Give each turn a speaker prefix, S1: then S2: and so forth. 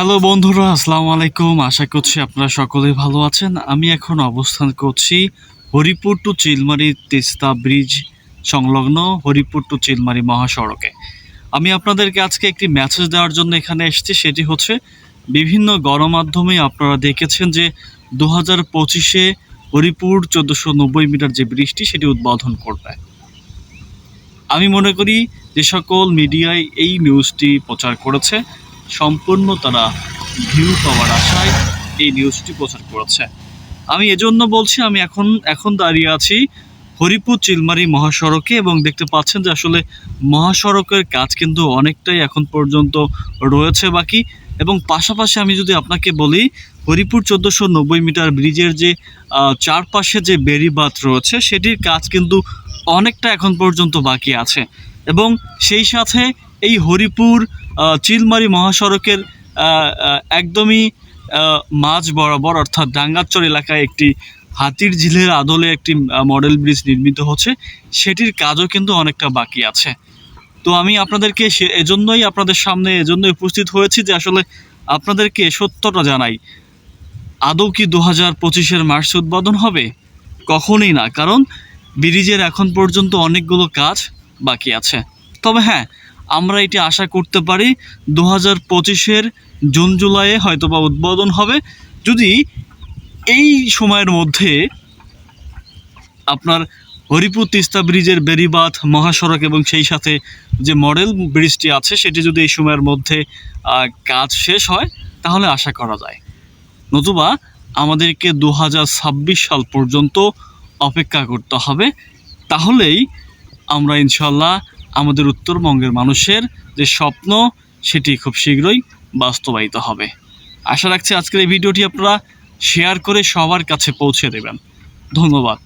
S1: Hello বন্ধুরা, আসসালামু আলাইকুম। আশা করছি আপনারা সকলেই ভালো আছেন। আমি এখন অবস্থান করছি হরিপুর টু চিলমারি তিস্তা ব্রিজ সংলগ্ন হরিপুর টু চিলমারি মহাসড়কে। আমি আপনাদেরকে আজকে একটি মেসেজ দেওয়ার জন্য এখানে এসেছি। সেটি হচ্ছে, বিভিন্ন গণমাধ্যমে আপনারা দেখেছেন যে দু হাজার পঁচিশে হরিপুর চোদ্দোশো নব্বই মিটার যে ব্রিজটি, সেটি উদ্বোধন করবে। আমি মনে করি যে সকল মিডিয়ায় এই নিউজটি প্রচার করেছে। সম্পূর্ণ তারা ভিউ পাওয়ার আশায় এই নিউজটি প্রচার করেছে। আমি এজন্য বলছি, আমি এখন এখন দাঁড়িয়ে আছি হরিপুর চিলমারি মহাসড়কে এবং দেখতে পাচ্ছেন যে আসলে মহাসড়কের কাজ কিন্তু অনেকটাই এখন পর্যন্ত রয়েছে বাকি। এবং পাশাপাশি আমি যদি আপনাকে বলি, হরিপুর চোদ্দোশো নব্বই মিটার ব্রিজের যে চারপাশে যে বেড়িবাঁধ রয়েছে, সেটির কাজ কিন্তু অনেকটা এখন পর্যন্ত বাকি আছে। এবং সেই সাথে এই হরিপুর চিলমারি মহাসড়কের একদমই মাঝ বরাবর অর্থাৎ ডাঙ্গাচর এলাকায় একটি হাতির ঝিলের আদলে একটি মডেল ব্রিজ নির্মিত হচ্ছে। সেটির কাজও কিন্তু অনেকটা বাকি আছে। তো আমি আপনাদেরকে সে, এজন্যই আপনাদের সামনে, এজন্যই উপস্থিত হয়েছি যে আসলে আপনাদেরকে সত্যটা জানাই। আদৌ কি দু হাজার পঁচিশের মার্চ উদ্বোধন হবে? কখনই না, কারণ ব্রিজের এখন পর্যন্ত অনেকগুলো কাজ বাকি আছে। তবে হ্যাঁ আমরা এটি আশা করতে পারি দু হাজার পঁচিশের জুন জুলাইয়ে হয়তোবা উদ্বোধন হবে। যদি এই সময়ের মধ্যে আপনার হরিপুর তিস্তা ব্রিজের বেরিবাঁধ মহাসড়ক এবং সেই সাথে যে মডেল ব্রিজটি আছে, সেটি যদি এই সময়ের মধ্যে কাজ শেষ হয়, তাহলে আশা করা যায়। নতুবা আমাদেরকে দু হাজার ছাব্বিশ সাল পর্যন্ত অপেক্ষা করতে হবে। তাহলেই আমরা ইনশাল্লাহ আমাদের উত্তরবঙ্গের মানুষের যে স্বপ্ন, সেটি খুব শীঘ্রই বাস্তবায়িত হবে। আশা রাখছি আজকের এই ভিডিওটি আপনারা শেয়ার করে সবার কাছে পৌঁছে দেবেন। ধন্যবাদ।